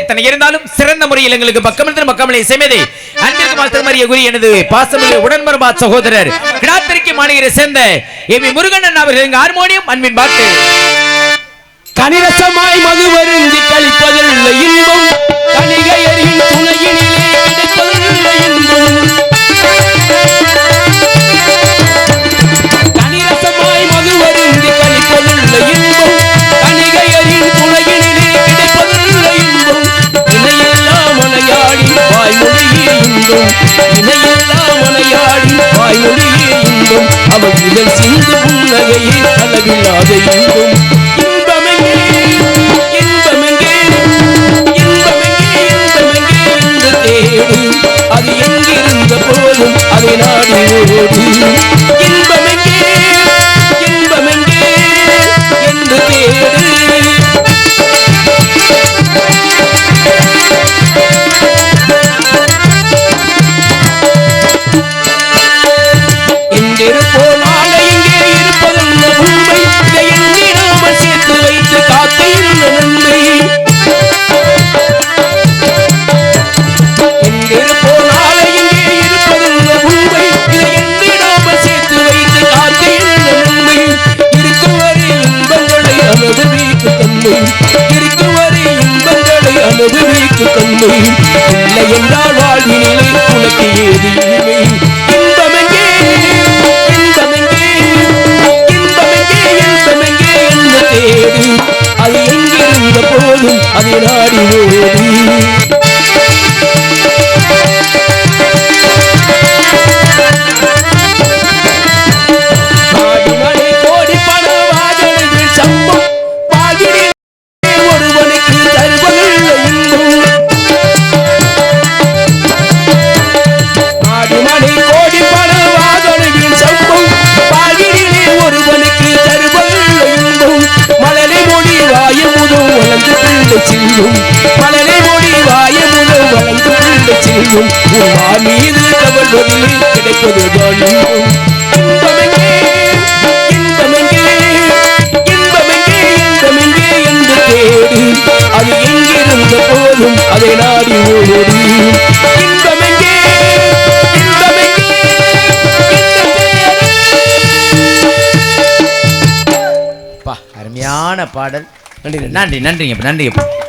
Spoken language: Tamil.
எத்தனை இருந்தாலும் சிறந்த முறையில் எங்களுக்கு பக்கமிருந்து பக்கமலை செய்வதே அன்பிற்கு மாஸ்டர் மரிய குரி எனது பாசமிகு உடன்மரபா சகோதரர் கிடாத்திரிக்கு மாநகரை சேர்ந்த எம் முருகன் அவர்கள் ஹார்மோனியம் அன்பின் பாட்டு. கனிரசமாய் மது வருந்தி கழிப்பதில் இன்பம். வாய்மொழியே இதையெல்லாம் இணையில்லா மனையாடி வாய்மொழியே இன்பம் அவள் இதழ் சிந்து புன்னகையில் அளவில்லாத இன்பம். எங்கிருப்போம் நாளை இங்கே இருப்பதென்ன உண்மை இதை எண்ணிடாமல் சேர்த்து வைத்து காக்க நன்மை எங்கிருப்போம் நாளை இங்கே உண்மை இதை சேர்த்து வைத்து நன்மை இருக்கும் வரை இன்பங்களை அனுபவிக்கு தன்மை இருக்கும் வரை இன்பங்களை அனுபவிக்கு தன்மை இல்லை என்றால் வாழ்வினிலை உனக்கு ஏது போதும் செல்லும் மலரை மொழி வாய முதல் வளர்ந்து செல்லும் உமா மீது கவல்வதில் கிடைப்பது தேடு அது எங்கிருந்த போதும் அதை நாடி ஓடு. இன்பமெங்கே அருமையான பாடல். நன்றி நன்றி. நன்றி நன்றிங்க நன்றிங்க.